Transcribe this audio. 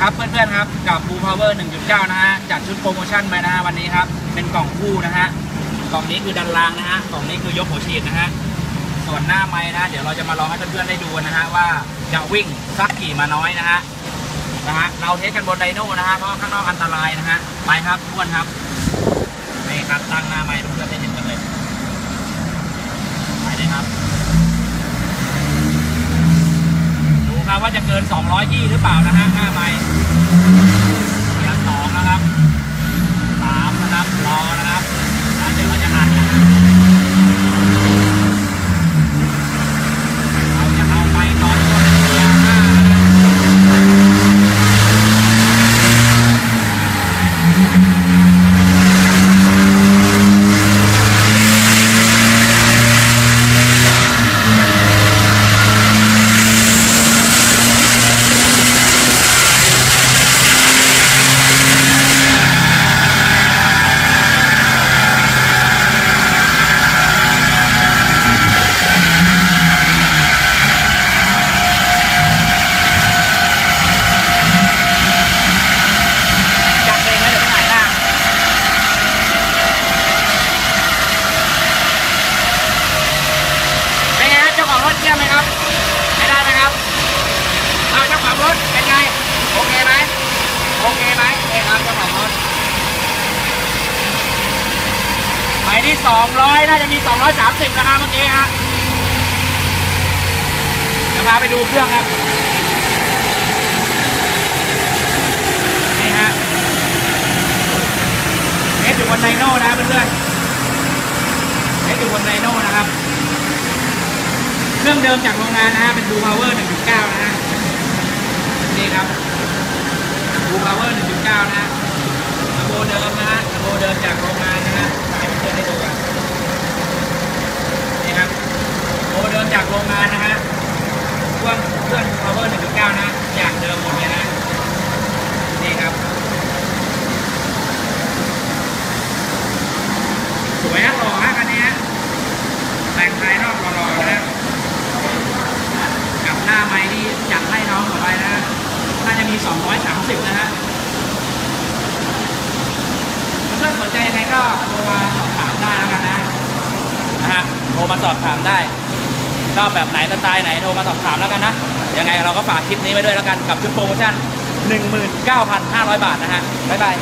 ครับเพื่อนๆครับกับ Blue Power 1.9 นะฮะจัดชุดโปรโมชั่นมานะฮะวันนี้ครับ เป็นกล่องคู่นะฮะกล่องนี้คือดันรางนะฮะกล่องนี้คือยกหัวฉีดนะฮะส่วนหน้าไม้นะเดี๋ยวเราจะมาลองให้เพื่อนๆได้ดูนะฮะว่าจะวิ่งสักกี่มาน้อยนะฮะนะฮะเราเทสกันบนไดโน่นะฮะเพราะข้างนอกอันตรายนะฮะไปครับทุกคนครับนี่ครับตั้งหน้าไม้เพื่อนๆได้เห็นกันเลยไปเลยครับ ดูครับ ว่าจะเกิน200ยี่หรือเปล่านะฮะ5ไมล์เดี๋ยวสองนะครับสามนะครับ รอนะครับแล้วเดี๋ยวเราจะหันนะเราจะเอาไปตอนต้นเกียร์ห้านะครับจับเองไหมเดี๋ยวไปถ่ายหน้าเป็นไงฮะเจ้าของรถเยี่ยมไหมครับใช้ได้ไหมครับเอาเจ้าของรถเป็นไง โอเคไหมโอเคไหมเองครับเจ้าของรถหมายที่ 200 น่าจะมี 230นะครับเมื่อกี้ฮะเดี๋ยวพาไปดูเครื่องครับ นี่ฮะเอสอยู่บนไดโน่นะเพื่อนๆเอสอยู่บนไดโน่นะครับ เครื่องเดิมจากโรงงานนะฮะ เป็น Blue Power 1.9 นะฮะ นี่ครับ Blue Power 1.9 นะฮะกระโบเดิมนะฮะระโบเดิมจากโรงงานนะฮะให้เพื่อนๆได้ดูกันนี่ครับกระโบเดิมจากโรงงานนะฮะเครื่องเครื่อง Power 1.9 นะ อย่างเดิมหมดเลยนะ นี่ครับ สวยนะหล่อฮะคันนี้ฮะแต่งภายนอกหล่อๆนะกับหน้าไม้ที่จัดให้น้องต่อไปนะ น่าจะมี 230 นะฮะเพื่อนสนใจยังไงก็ โทรมาสอบถามได้แล้วกันนะนะฮะโทรมาสอบถามได้ชอบแบบไหนสไตล์ไหนโทรมาสอบถามแล้วกันนะยังไงเราก็ฝากคลิปนี้ไว้ด้วยแล้วกันกับชุดโปรโมชั่น 19,500 บาทนะฮะบ๊ายบาย